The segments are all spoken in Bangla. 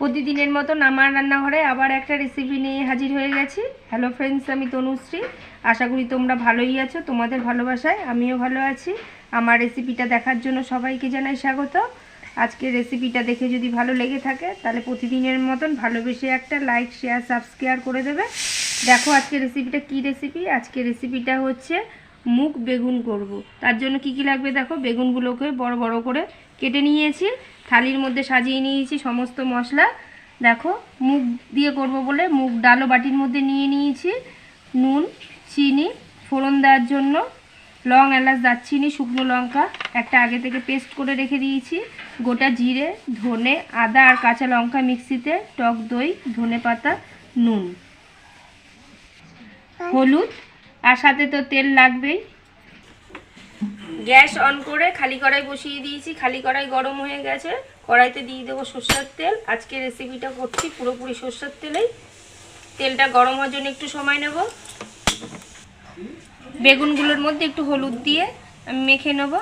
প্রতিদিনের মতন আমার রান্নাঘরে আবার একটা রেসিপি নিয়ে হাজির হয়ে গেছি। হ্যালো ফ্রেন্ডস আমি তনুশ্রী। আশা করি তোমরা ভালোই আছো, তোমাদের ভালোবাসায় আমিও ভালো আছি। আমার রেসিপিটা দেখার জন্য সবাইকে জানাই স্বাগত। আজকের রেসিপিটা দেখে যদি ভালো লেগে থাকে, তাহলে প্রতিদিনের মতন ভালোবেসে একটা লাইক শেয়ার সাবস্ক্রাইব করে দেবে। দেখো আজকে রেসিপিটা কি রেসিপি আজকে রেসিপিটা হচ্ছে মুখ বেগুন করব। তার জন্য কি কি লাগবে দেখো? বেগুনগুলোকে বড় বড় করে কেটে নিয়েছি। থালির মধ্যে সাজিয়ে নিয়েছি সমস্ত মশলা। দেখো, মুগ দিয়ে করব বলে মুগ ডালো বাটির মধ্যে নিয়ে নিয়েছি। নুন, চিনি, ফোড়ন দেওয়ার জন্য। লং, এলাচ, দারচিনি, শুকনো লঙ্কা একটা আগে থেকে পেস্ট করে রেখে দিয়েছি। গোটা জিরে, ধনে, আদা আর কাঁচা লঙ্কা মিক্সিতে, টক দই, ধনে পাতা, নুন। হলুদ, আর সাথে তো তেল লাগবেই। গ্যাস অন করে খালি কড়াই বসিয়ে দিয়েছি, খালি কড়াই গরম হয়ে গেছে। কড়াইতে দিয়ে দেবো সর্ষের তেল। আজকে রেসিপিটা করছি পুরোপুরি সর্ষের তেলেই। তেলটা গরম হওয়ার জন্য একটু সময় নেব। বেগুনগুলোর মধ্যে একটু হলুদ দিয়ে আমি মেখে নেব।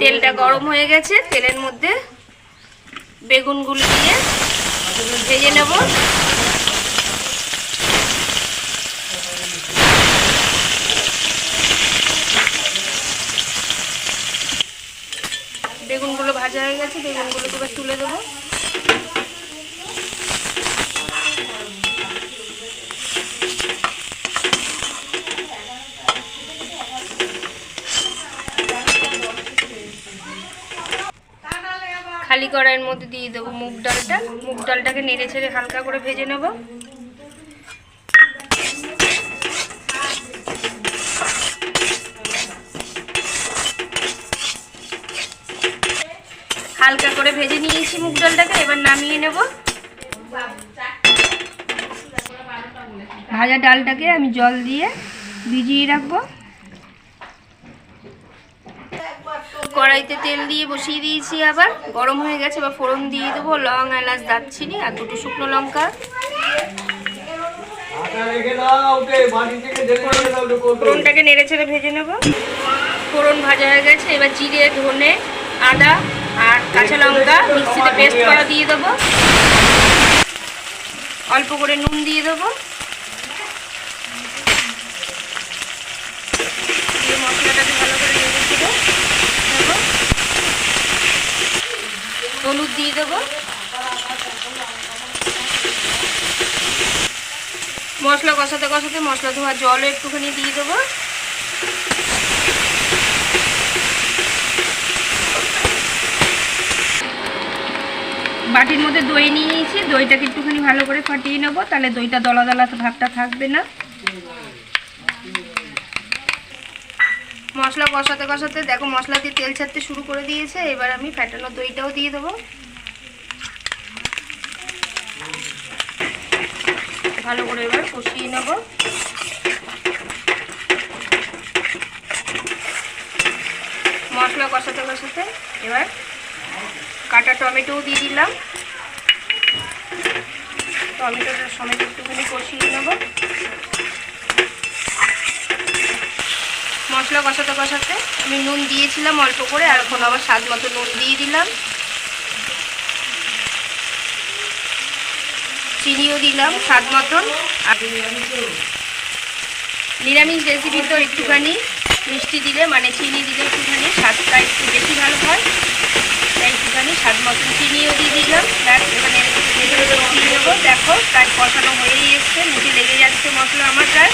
তেলটা গরম হয়ে গেছে। তেলের মধ্যে বেগুনগুলো দিয়ে ভেজে নেব। বেগুনগুলো ভাজা হয়ে গেছে বেগুনগুলোকে এবার তুলে দেবো। কড়াইয়ের মধ্যে দিয়ে দেবো মুগ ডালটা। মুগ ডালটাকে নেড়ে ছেড়ে হালকা করে ভেজে নেব। হালকা করে ভেজে নিয়েছি মুগ ডালটাকে, এবার নামিয়ে নেব। ভাজা ডালটাকে আমি জল দিয়ে ভিজিয়ে রাখব। কড়াইতে তেল দিয়ে বসিয়ে দিয়েছি আবার। গরম হয়ে গেছে বা ফোড়ন দিয়ে দেবো। লং এলাচ দারচিনি আর দুটো শুকনো লঙ্কা। ফোড়নটাকে নেড়ে ছেড়ে ভেজে নেব। ফোড়ন ভাজা হয়ে গেছে এবার জিরে ধনে আদা আর কাঁচা লঙ্কা মিক্সিতে পেস্ট করা দিয়ে দেবো। অল্প করে নুন দিয়ে দেবো দিয়ে মশলাটাকে ভালো করে নেড়ে ছেড়ে দেবো হলুদ দিয়ে দেবো। মশলা কষাতে কষাতে মশলা ধোয়া জলও একটুখানি দিয়ে দেবো। বাটির মধ্যে দই নিয়েছি। দইটাকে একটুখানি ভালো করে ফাটিয়ে নেব। তাহলে দইটা দলা দলা ভাবটা থাকবে না। মশলা কষাতে কষাতে দেখো মশলা দিয়ে তেল ছাড়তে শুরু করে দিয়েছে। এবার আমি ফ্যাটানো দইটাও দিয়ে দেবো। ভালো করে এবার কষিয়ে নেব। মশলা কষাতে কষাতে এবার কাটা টমেটোও দিয়ে দিলাম। টমেটোটা সমেত একটুখানি কষিয়ে নেব। মশলা কষাতে কষাতে আমি নুন দিয়েছিলাম অল্প করে, আর এখন আবার স্বাদ মতো নুন দিয়ে দিলাম। চিনিও দিলাম, স্বাদ মতন। আর নিরামিষ রেসিপি তো একটুখানি মিষ্টি দিলে মানে চিনি দিলে একটুখানি স্বাদটা একটু বেশি ভালো হয়। তাই একটুখানি স্বাদ মতন চিনিও দিয়ে দিলাম। ব্যাস এখানে কষিয়ে নেব দেখো প্রায় কষানো হয়েই এসছে। মুখে লেগে যাচ্ছে মশলা আমার প্রায়।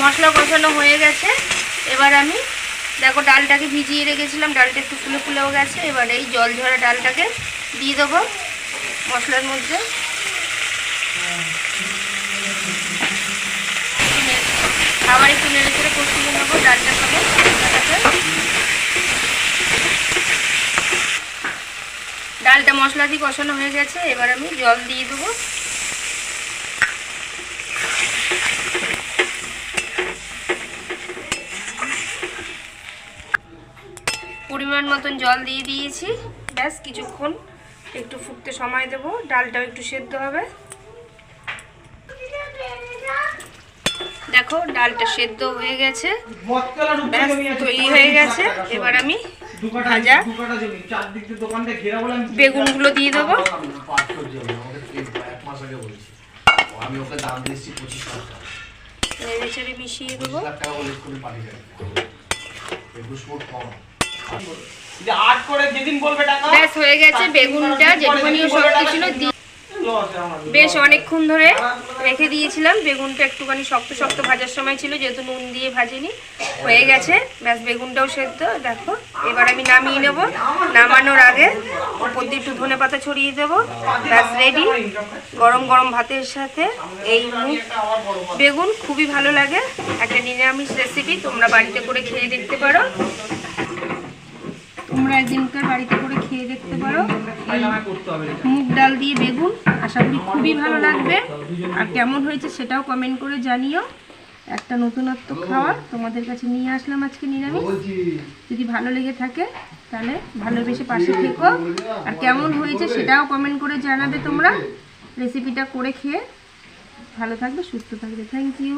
মশলা কষানো হয়ে গেছে। এবার আমি, দেখো ডালটাকে ভিজিয়ে রেখেছিলাম। ডালটা একটু ফুলে ফুলেও গেছে। এবার এই জল ঝরা ডালটাকে দিয়ে দেবো মশলার মধ্যে। আবার একটু নেড়ে চেড়ে কষিয়ে নেব ডালটার সাথে ডালটা মশলা দিয়ে কষানো হয়ে গেছে, এবার আমি জল দিয়ে দেবো। পরিমাণ মতন জল দিয়ে দিয়েছি, ব্যাস কিছুক্ষণ। একটু ফুটতে সময় দেবো, ডালটাও একটু সেদ্ধ হবে। দেখো, ডালটা সেদ্ধ হয়ে গেছে। তৈরি হয়ে গেছে। এবার আমি ভাজা বেগুনগুলো দিয়ে দেবো। নেড়ে মিশিয়ে দেবো। ব্যাস হয়ে গেছে বেগুনটা যেটুকুনি শক্ত ছিল বেশ অনেকক্ষণ ধরে রেখে দিয়েছিলাম বেগুনটা একটুখানি শক্ত শক্ত ভাজার সময় ছিল যেহেতু নুন দিয়ে ভাজিনি হয়ে গেছে। ব্যাস বেগুনটাও সেদ্ধ দেখো এবার আমি নামিয়ে নেব। নামানোর আগে উপর দিয়ে একটু ধনে পাতা ছড়িয়ে দেবো। ব্যাস রেডি গরম গরম ভাতের সাথে এই বেগুন খুবই ভালো লাগে। একটা নিরামিষ রেসিপি তোমরা বাড়িতে করে খেয়ে দেখতে পারো। তোমরা একদিনকার বাড়িতে করে খেয়ে দেখতে পারো। মুগ ডাল দিয়ে বেগুন, আশা করি খুবই ভালো লাগবে। আর কেমন হয়েছে সেটাও কমেন্ট করে জানিও। একটা নতুনত্ব খাওয়া তোমাদের কাছে নিয়ে আসলাম আজকে নিরামিষ। যদি ভালো লেগে থাকে, তাহলে ভালোবেসে পাশে থেকো। আর কেমন হয়েছে সেটাও কমেন্ট করে জানাবে তোমরা। রেসিপিটা করে খেয়ে ভালো থাকবে, সুস্থ থাকবে। Thank you